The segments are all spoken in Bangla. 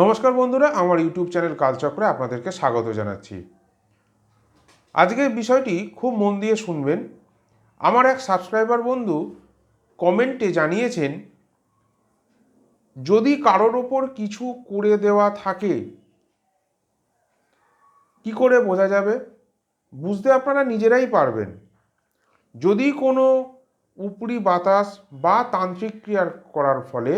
নমস্কার বন্ধুরা, আমার ইউটিউব চ্যানেল কালচক্রে আপনাদেরকে স্বাগত জানাচ্ছি। আজকের বিষয়টি খুব মন দিয়ে শুনবেন। আমার এক সাবস্ক্রাইবার বন্ধু কমেন্টে জানিয়েছেন, যদি কারোর ওপর কিছু করে দেওয়া থাকে, কি করে বোঝা যাবে? বুঝতে আপনারা নিজেরাই পারবেন। যদি কোনো উপরি বাতাস বা তান্ত্রিক ক্রিয়া করার ফলে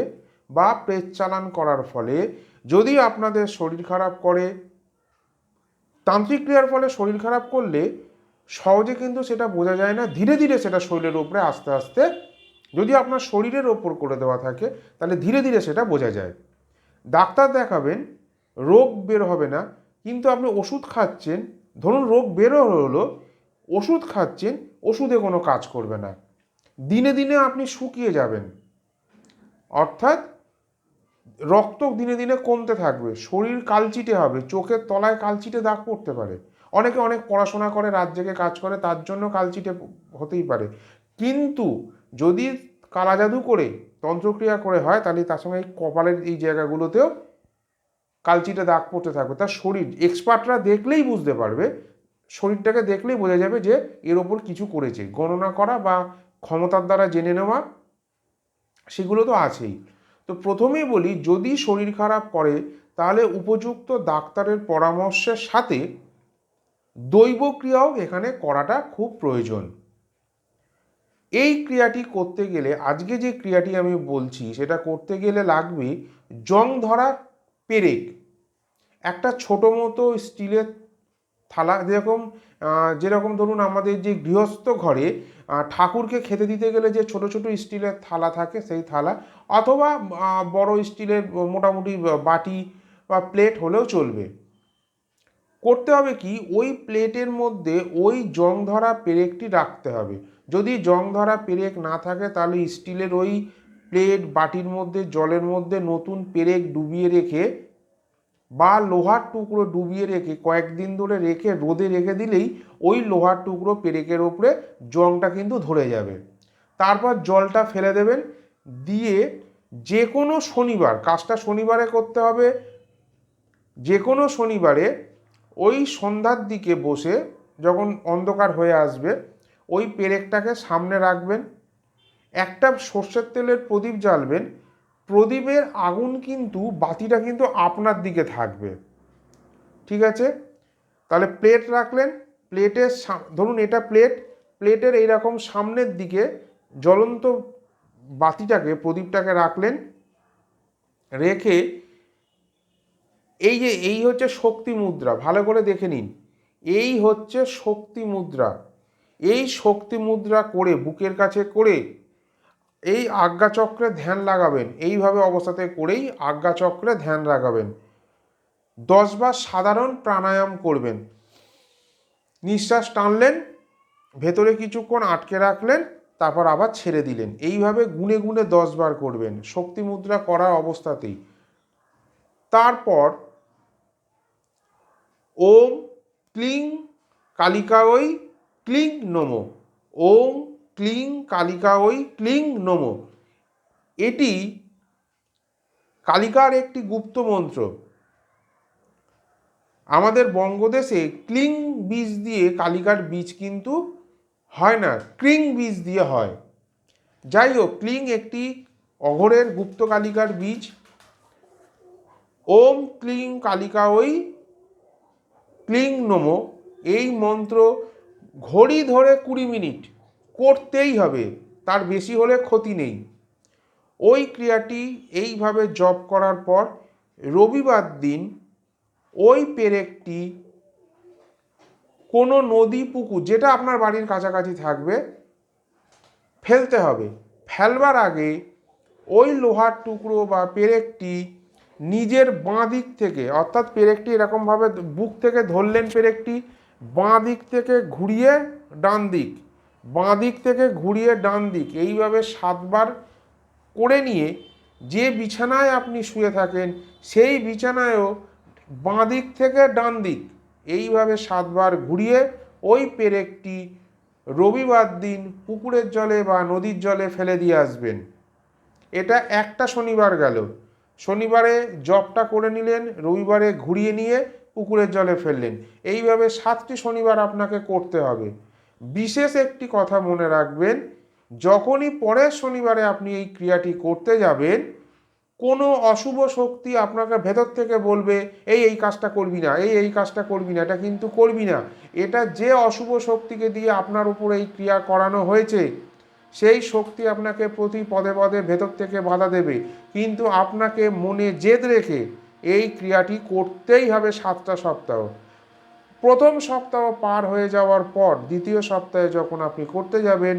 বা পেট চালান করার ফলে যদি আপনাদের শরীর খারাপ করে, তান্ত্রিক ক্রিয়ার ফলে শরীর খারাপ করলে সহজে কিন্তু সেটা বোঝা যায় না। ধীরে ধীরে সেটা শরীরের উপরে আস্তে আস্তে, যদি আপনার শরীরের ওপর করে দেওয়া থাকে, তাহলে ধীরে ধীরে সেটা বোঝা যায়। ডাক্তার দেখাবেন, রোগ বের হবে না, কিন্তু আপনি ওষুধ খাচ্ছেন, ধরুন রোগ বেরো হলো, ওষুধ খাচ্ছেন, ওষুধে কোনো কাজ করবে না। দিনে দিনে আপনি শুকিয়ে যাবেন। অর্থাৎ রক্ত দিনে দিনে কমতে থাকবে, শরীর কালচিটে হবে, চোখের তলায় কালচিটে দাগ পড়তে পারে। অনেকে অনেক পড়াশোনা করে, রাত জেগে কাজ করে, তার জন্য কালচিটে হতেই পারে। কিন্তু যদি কালা জাদু করে, তন্ত্রক্রিয়া করে হয়, তাহলে তার সঙ্গে কপালের এই জায়গাগুলোতেও কালচিটে দাগ পড়তে থাকবে। তার শরীর, এক্সপার্টরা দেখলেই বুঝতে পারবে, শরীরটাকে দেখলেই বোঝা যাবে যে এর ওপর কিছু করেছে। গণনা করা বা ক্ষমতার দ্বারা জেনে নেওয়া, সেগুলো তো আছেই। তো প্রথমেই বলি, যদি শরীর খারাপ করে, তাহলে উপযুক্ত ডাক্তারের পরামর্শের সাথে দৈব ক্রিয়াও এখানে করাটা খুব প্রয়োজন। এই ক্রিয়াটি করতে গেলে, আজকে যে ক্রিয়াটি আমি বলছি, সেটা করতে গেলে লাগবে জং ধরা পেরেক। একটা ছোট মতো স্টিলের থালা যেরকম যেরকম ধরুন আমাদের যে গৃহস্থ ঘরে ঠাকুরকে খেতে দিতে গেলে যে ছোট ছোট স্টিলের থালা থাকে, সেই থালা, অথবা বড় স্টিলের মোটামুটি বাটি বা প্লেট হলেও চলবে। করতে হবে কি, ওই প্লেটের মধ্যে ওই জং ধরা পেরেকটি রাখতে হবে। যদি জং ধরা পেরেক না থাকে, তাহলে স্টিলের ওই প্লেট, বাটির মধ্যে, জলের মধ্যে নতুন পেরেক ডুবিয়ে রেখে বা লোহার টুকরো ডুবিয়ে রেখে, কয়েকদিন ধরে রেখে, রোদে রেখে দিলেই ওই লোহার টুকরো পেরেকের ওপরে জংটা কিন্তু ধরে যাবে। তারপর জলটা ফেলে দেবেন। দিয়ে যে কোনো শনিবার, কাজটা শনিবারে করতে হবে যে কোনো শনিবারে ওই সন্ধ্যার দিকে বসে যখন অন্ধকার হয়ে আসবে, ওই পেরেকটাকে সামনে রাখবেন। একটা সর্ষের তেলের প্রদীপ জ্বালবেন। প্রদীপের আগুন কিন্তু বাতিটা কিন্তু আপনার দিকে থাকবে। ঠিক আছে? তাহলে প্লেট রাখলেন প্লেটের ধরুন এটা প্লেট প্লেটের এইরকম সামনের দিকে জ্বলন্ত বাতিটাকে, প্রদীপটাকে রাখলেন, রেখে এই যে, এই হচ্ছে শক্তি মুদ্রা, ভালো করে দেখে নিন। এই হচ্ছে শক্তি মুদ্রা। এই শক্তি মুদ্রা করে, বুকের কাছে করে এই আজ্ঞাচক্রে ধ্যান লাগাবেন। এইভাবে অবস্থাতে করেই আজ্ঞাচক্রে ধ্যান লাগাবেন। দশবার সাধারণ প্রাণায়াম করবেন। নিঃশ্বাস টানলেন, ভেতরে কিছুক্ষণ আটকে রাখলেন, তারপর আবার ছেড়ে দিলেন। এইভাবে গুনে গুনে দশবার করবেন, শক্তি মুদ্রা করার অবস্থাতেই। তারপর ওম ক্লিং কালিকা ওই ক্লিং নমো। ওম ক্লিং কালিকা ওই ক্লিং নমো। এটি কালিকার একটি গুপ্ত মন্ত্র। আমাদের বঙ্গদেশে ক্লিং বীজ দিয়ে কালিকার বীজ কিন্তু হয় না, ক্রিং বীজ দিয়ে হয়। যাই হোক, ক্লিং একটি অঘরের গুপ্ত কালিকার বীজ। ওম ক্লিং কালিকা ওই ক্লিং নমো। এই মন্ত্র ঘড়ি ধরে কুড়ি মিনিট। করতেই হবে, তার বেশি হলে ক্ষতি নেই। ওই ক্রিয়াটি এইভাবে জপ করার পর রবিবার দিন ওই পেরেকটি কোনো নদী, পুকুর যেটা আপনার বাড়ির কাছাকাছি থাকবে, ফেলতে হবে। ফেলবার আগে ওই লোহার টুকরো বা পেরেকটি নিজের বাঁ দিক থেকে, অর্থাৎ পেরেকটি এরকমভাবে বুক থেকে ধরলেন পেরেকটি, বাঁ দিক থেকে ঘুরিয়ে ডান দিক বাঁ দিক থেকে ঘুরিয়ে ডান দিক, এইভাবে সাতবার করে নিয়ে যে বিছানায় আপনি শুয়ে থাকেন, সেই বিছানায়ও বাঁ দিক থেকে ডান দিক, এইভাবে সাতবার ঘুরিয়ে ওই পেরেকটি রবিবার দিন পুকুরের জলে বা নদীর জলে ফেলে দিয়ে আসবেন। এটা একটা শনিবার গেল। শনিবারে জবটা করে নিলেন, রবিবারে ঘুরিয়ে নিয়ে পুকুরের জলে ফেললেন। এইভাবে সাতটি শনিবার আপনাকে করতে হবে। বিশেষ একটি কথা মনে রাখবেন, যখনই পরের শনিবারে আপনি এই ক্রিয়াটি করতে যাবেন, কোনো অশুভ শক্তি আপনাকে ভেতর থেকে বলবে, এই এই কাজটা করবি না, এই এই কাজটা করবি না, এটা কিন্তু করবি না। এটা যে অশুভ শক্তিকে দিয়ে আপনার উপর এই ক্রিয়া করানো হয়েছে, সেই শক্তি আপনাকে প্রতি পদে পদে ভেতর থেকে বাধা দেবে। কিন্তু আপনাকে মনে জেদ রেখে এই ক্রিয়াটি করতেই হবে সাতটা সপ্তাহ। প্রথম সপ্তাহ পার হয়ে যাওয়ার পর দ্বিতীয় সপ্তাহে যখন আপনি করতে যাবেন,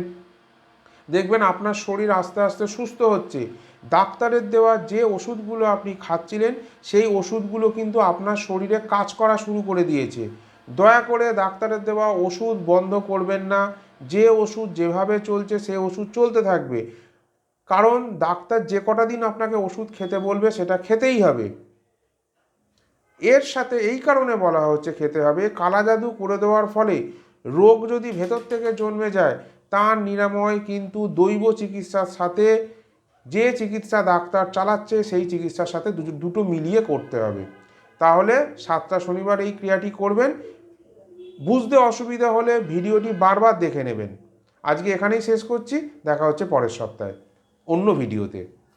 দেখবেন আপনার শরীর আস্তে আস্তে সুস্থ হচ্ছে। ডাক্তারের দেওয়া যে ওষুধগুলো আপনি খাচ্ছিলেন, সেই ওষুধগুলো কিন্তু আপনার শরীরে কাজ করা শুরু করে দিয়েছে। দয়া করে ডাক্তারের দেওয়া ওষুধ বন্ধ করবেন না। যে ওষুধ যেভাবে চলছে, সে ওষুধ চলতে থাকবে। কারণ ডাক্তার যে কটা দিন আপনাকে ওষুধ খেতে বলবে, সেটা খেতেই হবে। এর সাথে এই কারণে বলা হচ্ছে খেতে হবে। কালা জাদু করে দেওয়ার ফলে রোগ যদি ভেতর থেকে জন্মে যায়, তার নিরাময় কিন্তু দৈব চিকিৎসার সাথে, যে চিকিৎসা ডাক্তার চালাচ্ছে, সেই চিকিৎসার সাথে দুটো মিলিয়ে করতে হবে। তাহলে সাতটা শনিবার এই ক্রিয়াটি করবেন। বুঝতে অসুবিধা হলে ভিডিওটি বারবার দেখে নেবেন। আজকে এখানেই শেষ করছি। দেখা হচ্ছে পরের সপ্তাহে। অন্য ভিডিওতে।